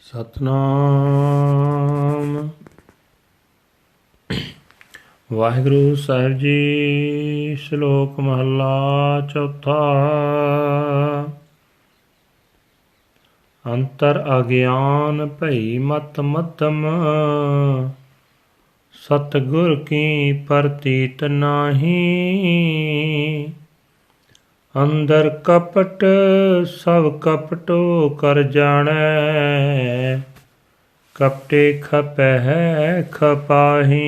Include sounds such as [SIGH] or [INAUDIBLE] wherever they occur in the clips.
ਸਤਨਾਮ। ਵਾਹਿਗੁਰੂ ਸਾਹਿਬ ਜੀ, ਸ਼ਲੋਕ ਮਹੱਲਾ ਚੌਥਾ। ਅੰਤਰ ਅਗਿਆਨ ਭਈ ਮਤ ਮਤਮ ਸਤਗੁਰ ਕੀ ਪ੍ਰਤੀਤ ਨਾਹੀ। ਅੰਦਰ ਕਪਟ, ਸਭ ਕਪਟੋ ਕਰ ਜਾਣੈ। ਕਪਟੇ ਖਪਹਿ ਖਪਾਹੀ।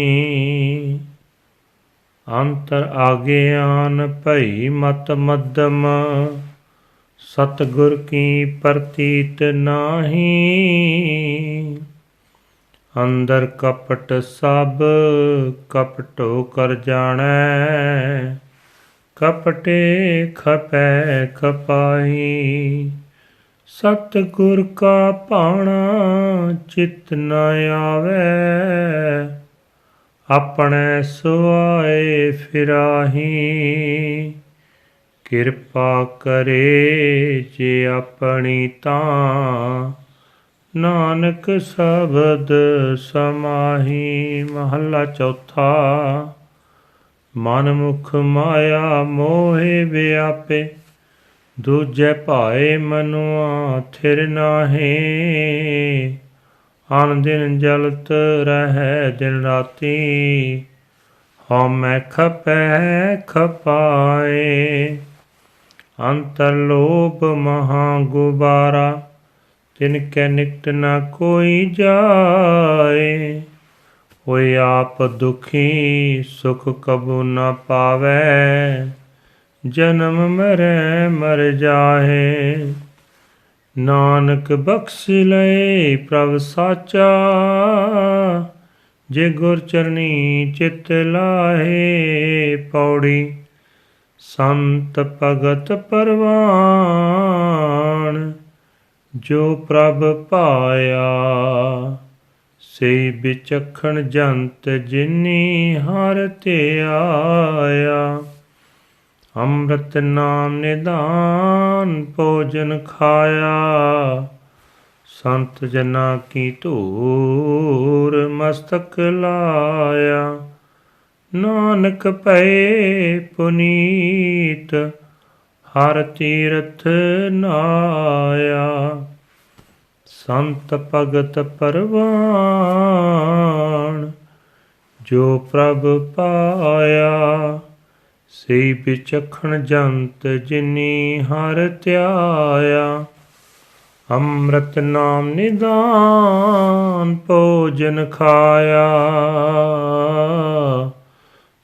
ਅੰਤਰ ਆਗਿਆਨ ਭਈ ਮਤ ਮਦਮ ਸਤਗੁਰ ਕੀ ਪ੍ਰਤੀਤ ਨਾਹੀ। ਅੰਦਰ ਕਪਟ ਸਭ, ਕਪਟੋ ਕਰ ਜਾਣੈ। ਕਪਟੇ ਖਪੈ ਖਪਾਈ ਸਤਿਗੁਰ ਕਾ ਭਾਣਾ ਚਿਤ ਨ ਆਵੈ। ਆਪਣੇ ਸੁਆਏ ਫਿਰਾਹੀ। ਕਿਰਪਾ ਕਰੇ ਜੇ ਆਪਣੀ ਤਾਂ। ਨਾਨਕ ਸ਼ਬਦ ਸਮਾਹੀ। ਮਹੱਲਾ ਚੌਥਾ। ਮਨ ਮੁਖ ਮਾਇਆ ਮੋਹਿ ਵਿਆਪੇ, ਦੂਜੇ ਭਾਏ ਮਨੁਆ ਥਿਰ ਨਾਹੀ। ਅਨ ਦਿਨ ਜਲਤ ਰਹਿ ਦਿਨ ਰਾਤੀ, ਹਉਮੈ ਖਪੈ ਖਪਾਏ। ਅੰਤਰ ਲੋਭ ਮਹਾ ਗੁਬਾਰਾ, ਤਿਨ ਕੈ ਨਿਕਟ ਨਾ ਕੋਈ ਜਾਏ। ਹੋਇ ਆਪ ਦੁਖੀ, ਸੁਖ ਕਬੂ ਨ ਪਾਵੈ। ਜਨਮ ਮਰੈ ਮਰ ਜਾਹੇ। ਨਾਨਕ ਬਖਸ਼ ਲਏ ਪ੍ਰਭ ਸਾਚਾ, ਜੇ ਗੁਰ ਚਰਣੀ ਚਿਤ ਲਾਹੇ। ਪੌੜੀ ਸੰਤ ਭਗਤ ਪਰਵਾਨ, ਜੋ ਪ੍ਰਭ ਪਾਇਆ। ਸੇ ਵਿਚਖਣ ਜੰਤ ਜਿਨੀ ਹਰ ਤੇ ਆਇਆ। ਅੰਮ੍ਰਿਤ ਨਾਮ ਨਿਦਾਨ ਭੋਜਨ ਖਾਇਆ। ਸੰਤ ਜਨਾ ਕੀ ਧੂਰ ਮਸਤਕ ਲਾਇਆ। ਨਾਨਕ ਭਏ ਪੁਨੀਤ ਹਰ ਤੀਰਥ ਨਾਇਆ। ਸੰਤ ਭਗਤ ਪਰਵਾਨ ਜੋ ਪ੍ਰਭ ਪਾਇਆ ਸੇ ਵਿਚਖਣ ਜੰਤ ਜਿਨੀ ਹਰ ਧਿਆਇਆ। ਅੰਮ੍ਰਿਤ ਨਾਮ ਨਿਦਾਨ ਭੋਜਨ ਖਾਇਆ।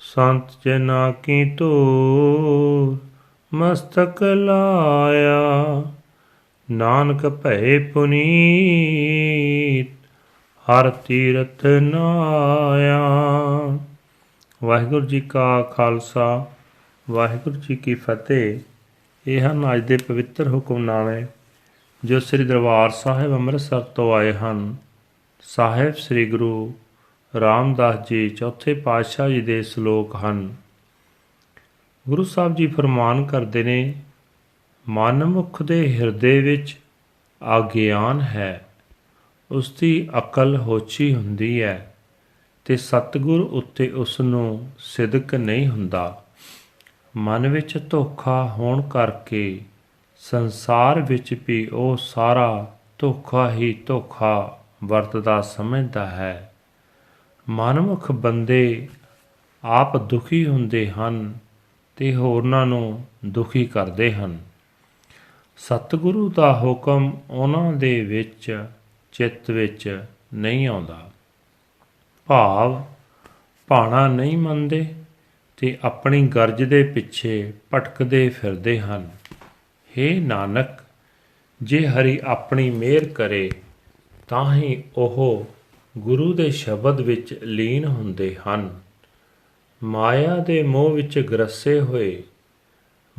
ਸੰਤ ਜਨਾ ਕੀ ਤੂਰ ਮਸਤਕ ਲਾਇਆ। ਨਾਨਕ ਭੈ ਪੁਨੀਤ, ਹਰ ਤੀਰਥ ਨਾਇਆ। ਵਾਹਿਗੁਰੂ ਜੀ ਕਾ ਖਾਲਸਾ, ਵਾਹਿਗੁਰੂ ਜੀ ਕੀ ਫਤਿਹ। ਇਹ ਹਨ ਅੱਜ ਦੇ ਪਵਿੱਤਰ ਹੁਕਮਨਾਮੇ, ਜੋ ਸ੍ਰੀ ਦਰਬਾਰ ਸਾਹਿਬ ਅੰਮ੍ਰਿਤਸਰ ਤੋਂ ਆਏ ਹਨ। ਸਾਹਿਬ ਸ੍ਰੀ ਗੁਰੂ ਰਾਮਦਾਸ ਜੀ, ਚੌਥੇ ਪਾਤਸ਼ਾਹ ਜੀ ਦੇ ਸ਼ਲੋਕ ਹਨ। ਗੁਰੂ ਸਾਹਿਬ ਜੀ ਫਰਮਾਨ ਕਰਦੇ ਨੇ ਮਨਮੁਖ ਦੇ ਹਿਰਦੇ ਵਿੱਚ ਆਗਿਆਨ ਹੈ। ਉਸ ਦੀ ਅਕਲ ਹੋਛੀ ਹੁੰਦੀ ਹੈ ਤੇ ਸਤਿਗੁਰ ਉੱਤੇ ਉਸ ਨੂੰ ਸਿਦਕ ਨਹੀਂ ਹੁੰਦਾ। ਮਨ ਵਿੱਚ ਧੋਖਾ ਹੋਣ ਕਰਕੇ ਸੰਸਾਰ ਵਿੱਚ ਵੀ ਉਹ ਸਾਰਾ ਧੋਖਾ ਹੀ ਧੋਖਾ ਵਰਤਦਾ ਸਮਝਦਾ ਹੈ। ਮਨਮੁਖ ਬੰਦੇ ਆਪ ਦੁਖੀ ਹੁੰਦੇ ਹਨ ਤੇ ਹੋਰਨਾਂ ਨੂੰ ਦੁਖੀ ਕਰਦੇ ਹਨ। ਸਤਿਗੁਰੂ ਦਾ ਹੁਕਮ ਉਹਨਾਂ ਦੇ ਵਿੱਚ, ਚਿੱਤ ਵਿੱਚ ਨਹੀਂ ਆਉਂਦਾ। ਭਾਵ, ਭਾਣਾ ਨਹੀਂ ਮੰਨਦੇ ਤੇ ਆਪਣੀ ਗਰਜ ਦੇ ਪਿੱਛੇ ਭਟਕਦੇ ਫਿਰਦੇ ਹਨ। हे ਨਾਨਕ, ਜੇ ਹਰੀ ਆਪਣੀ ਮਿਹਰ ਕਰੇ, ਤਾਂ ਹੀ ਉਹ ਗੁਰੂ ਦੇ ਸ਼ਬਦ ਵਿੱਚ ਲੀਨ ਹੁੰਦੇ ਹਨ। ਮਾਇਆ ਦੇ ਮੋਹ ਵਿੱਚ ਗਰਸੇ ਹੋਏ,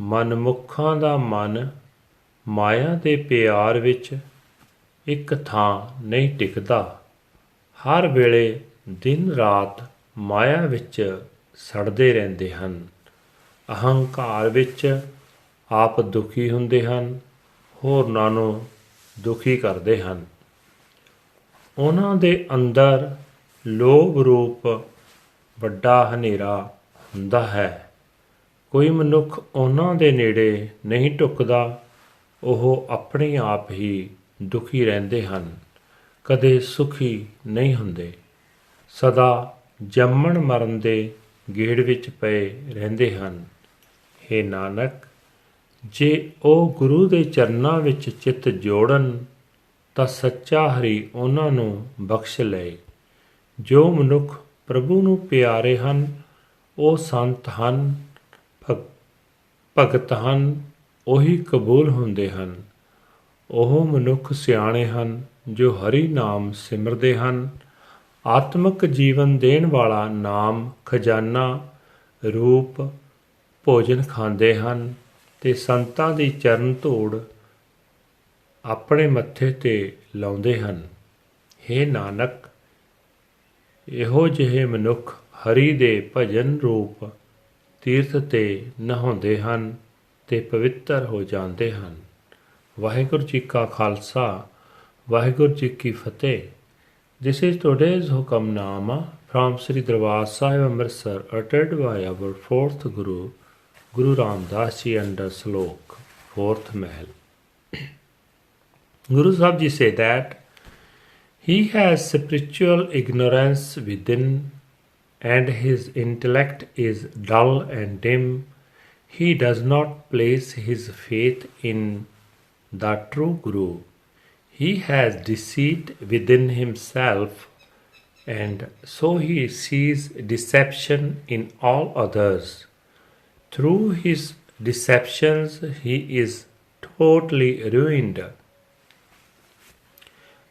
ਮਨਮੁੱਖਾਂ ਦਾ ਮਨ ਮਾਇਆ ਦੇ ਪਿਆਰ ਵਿੱਚ ਇੱਕ ਥਾਂ ਨਹੀਂ ਟਿਕਦਾ। ਹਰ ਵੇਲੇ ਦਿਨ ਰਾਤ ਮਾਇਆ ਵਿੱਚ ਸੜਦੇ ਰਹਿੰਦੇ ਹਨ। ਅਹੰਕਾਰ ਵਿੱਚ ਆਪ ਦੁਖੀ ਹੁੰਦੇ ਹਨ, ਹੋਰਨਾਂ ਨੂੰ ਦੁਖੀ ਕਰਦੇ ਹਨ। ਉਹਨਾਂ ਦੇ ਅੰਦਰ ਲੋਭ ਰੂਪ ਵੱਡਾ ਹਨੇਰਾ ਹੁੰਦਾ ਹੈ। ਕੋਈ ਮਨੁੱਖ ਉਹਨਾਂ ਦੇ ਨੇੜੇ ਨਹੀਂ ਟੁਕਦਾ। ਉਹ ਆਪਣੇ ਆਪ ਹੀ ਦੁਖੀ ਰਹਿੰਦੇ ਹਨ, ਕਦੇ ਸੁਖੀ ਨਹੀਂ ਹੁੰਦੇ। ਸਦਾ ਜੰਮਣ ਮਰਨ ਦੇ ਗੇੜ ਵਿੱਚ ਪਏ ਰਹਿੰਦੇ ਹਨ। हे ਨਾਨਕ, ਜੇ ਉਹ ਗੁਰੂ ਦੇ ਚਰਨਾਂ ਵਿੱਚ ਚਿੱਤ ਜੋੜਨ, ਤਾਂ ਸੱਚਾ ਹਰੀ ਉਹਨਾਂ ਨੂੰ ਬਖਸ਼ ਲਏ। ਜੋ ਮਨੁੱਖ ਪ੍ਰਭੂ ਨੂੰ ਪਿਆਰੇ ਹਨ, ਉਹ ਸੰਤ ਹਨ, ਭਗ- ਭਗਤ ਹਨ ਉਹੀ ਕਬੂਲ ਹੁੰਦੇ ਹਨ। ਉਹ ਮਨੁੱਖ ਸਿਆਣੇ ਹਨ, ਜੋ ਹਰੀ ਨਾਮ ਸਿਮਰਦੇ ਹਨ। ਆਤਮਿਕ ਜੀਵਨ ਦੇਣ ਵਾਲਾ ਨਾਮ ਖਜ਼ਾਨਾ, ਰੂਪ, ਭੋਜਨ ਖਾਂਦੇ ਹਨ ਤੇ ਸੰਤਾਂ ਦੀ ਚਰਨ ਧੂੜ ਆਪਣੇ ਮੱਥੇ ਤੇ ਲਾਉਂਦੇ ਹਨ। हे ਨਾਨਕ, ਇਹੋ ਜਿਹੇ ਮਨੁੱਖ ਹਰੀ ਦੇ ਭਜਨ ਰੂਪ ਤੀਰਥ ਤੇ ਨਹਾਉਂਦੇ ਹਨ। ਤੇ ਪਵਿੱਤਰ ਹੋ ਜਾਂਦੇ ਹਨ ਵਾਹਿਗੁਰੂ ਜੀ ਕਾ ਖਾਲਸਾ ਵਾਹਿਗੁਰੂ ਜੀ ਕੀ ਫਤਿਹ This is today's Hukamnama from Sri Darbar Sahib Amritsar uttered by our fourth Guru, Guru Ram Das Ji under Slok, fourth Mahal. Guru Sahib Ji say that he has spiritual ignorance within and his intellect is dull and dim. He does not place his faith in the true Guru. He has deceit within himself, and so he sees deception in all others. Through his deceptions, he is totally ruined.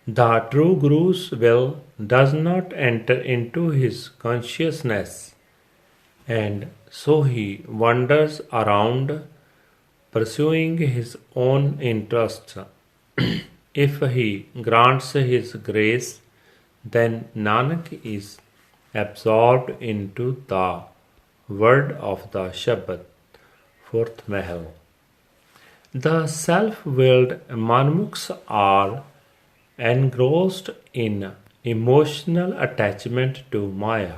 The true Guru's will does not enter into his consciousness, and so he wanders around pursuing his own interests. [CLEARS THROAT] if he grants his grace, then Nanak is absorbed into the word of the Shabad. Fourth Mahal. The self willed Manmukhs are engrossed in emotional attachment to Maya.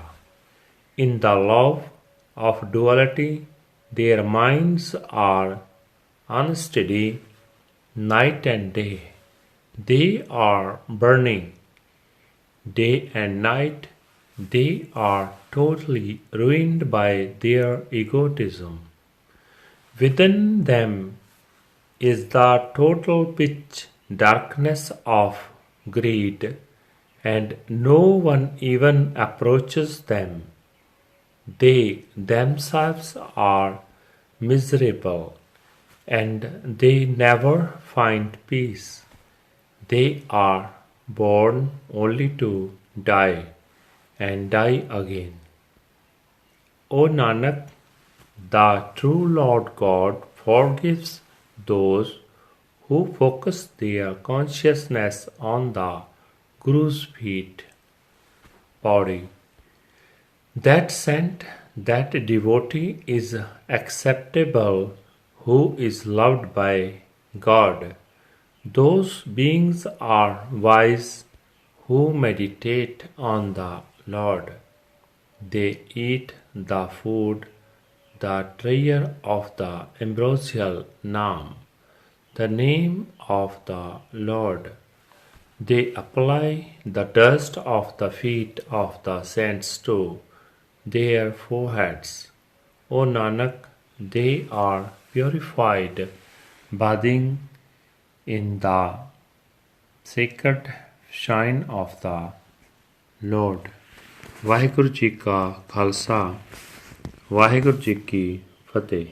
In the love of duality, their minds are unsteady night and day. They are burning day and night. They are totally ruined by their egotism. Within them is the total pitch darkness of greed, and no one even approaches them. They themselves are miserable, and they never find peace. They are born only to die and die again. O Nanak, the true Lord God forgives those who focus their consciousness on the Guru's feet. Body. That saint, that devotee is acceptable who is loved by God. Those beings are wise who meditate on the Lord. They eat the food, the treasure of the ambrosial Nam, the name of the Lord. They apply the dust of the feet of the saints to their foreheads. O Nanak, they are purified, bathing in the sacred shine of the Lord. Waheguru ji ਕਾ ਖਾਲਸਾ ਵਾਹਿਗੁਰੂ ਜੀ ਕੀ ਫਤਿਹ